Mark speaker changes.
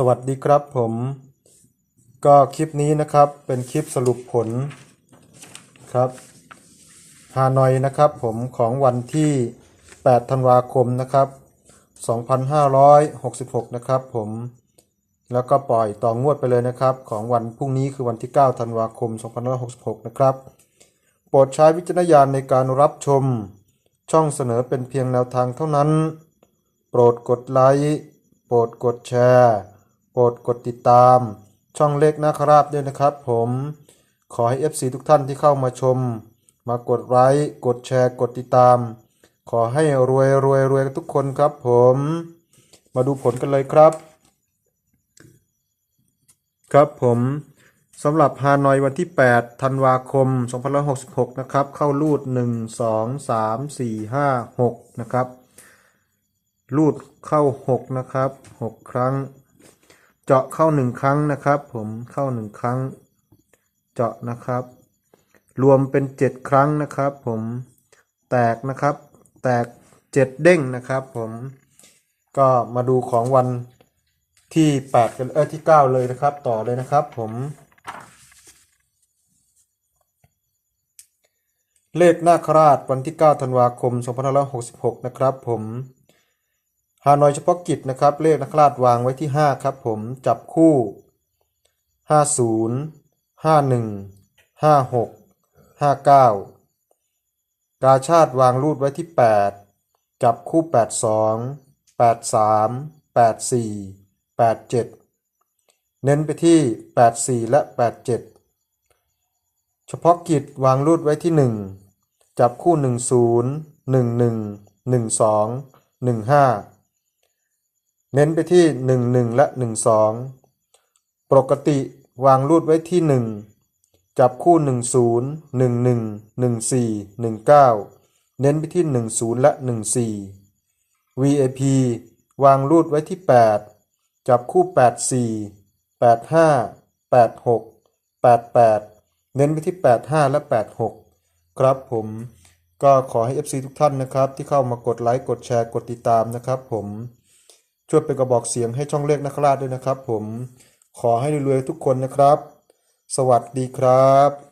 Speaker 1: สวัสดีครับผม ก็คลิปนี้นะครับเป็นคลิปสรุปผลครับฮานอยนะครับผมของวันที่ 8 ธันวาคมนะครับ 2566 นะครับผมแล้วก็ปล่อยต่องวดไปเลยนะครับ ของวันพรุ่งนี้คือวันที่ 9 ธันวาคม 2566 นะครับ โปรดใช้วิจารณญาณในการรับชม ช่องเสนอเป็นเพียงแนวทางเท่านั้น โปรดกดไลค์ โปรดกดแชร์ รดกดติดตาม ช่องเล็กนาคราบด้วยนะครับ ผมขอให้ FC ทุกท่านที่เข้ามาชม มากดไลค์กดแชร์กดติดตาม ขอให้รวยรวยรวยทุกคนครับผม มาดูผลกันเลยครับ ครับผมสำหรับฮานอยวันที่ 8 ธันวาคม 2566 นะครับ เข้ารูด 1 2 3 4 5 6 นะครับ รูดเข้า 6 นะครับ 6 ครั้ง เจาะเข้า1ครั้งนะครับ ผมเข้า1ครั้ง เจาะนะครับ รวมเป็น7ครั้งนะครับ ผมแตกนะครับ แตก7เด้งนะครับ ผมก็มาดูของวันที่8กันเออที่9เลยนะครับ ต่อเลยนะครับ ผมเลขนาคราชวันที่ 9 ธันวาคม 2566 นะครับผม ฮานอยเฉพาะกิจนะครับ เลขนาคราชวางไว้ที่ 5 ครับผมจับคู่ 50 51 56 59 กาชาติวางรูดไว้ที่ 8 จับคู่ 82 83 84 87 เน้นไปที่ 84 และ 87 เฉพาะกิจวางรูดไว้ที่ 1 จับคู่ 10 11 12 15 เน้นไปที่ 11 และ 12 ปกติวางรูดไว้ที่ 1 จับคู่ 10 11 14 19 เน้นไปที่ 10 และ 14 VIP วางรูดไว้ที่ 8 จับคู่ 84 85 86 88 เน้นไปที่ 85 และ 86 ครับผมก็ขอให้ FC ทุกท่านนะครับ ที่เข้ามากดไลค์ กดแชร์ กดติดตามนะครับผม ช่วยเป็นกระบอกเสียงให้ช่องเลขนักราชด้วยนะครับ ผมขอให้รวยๆทุกคนนะครับ สวัสดีครับ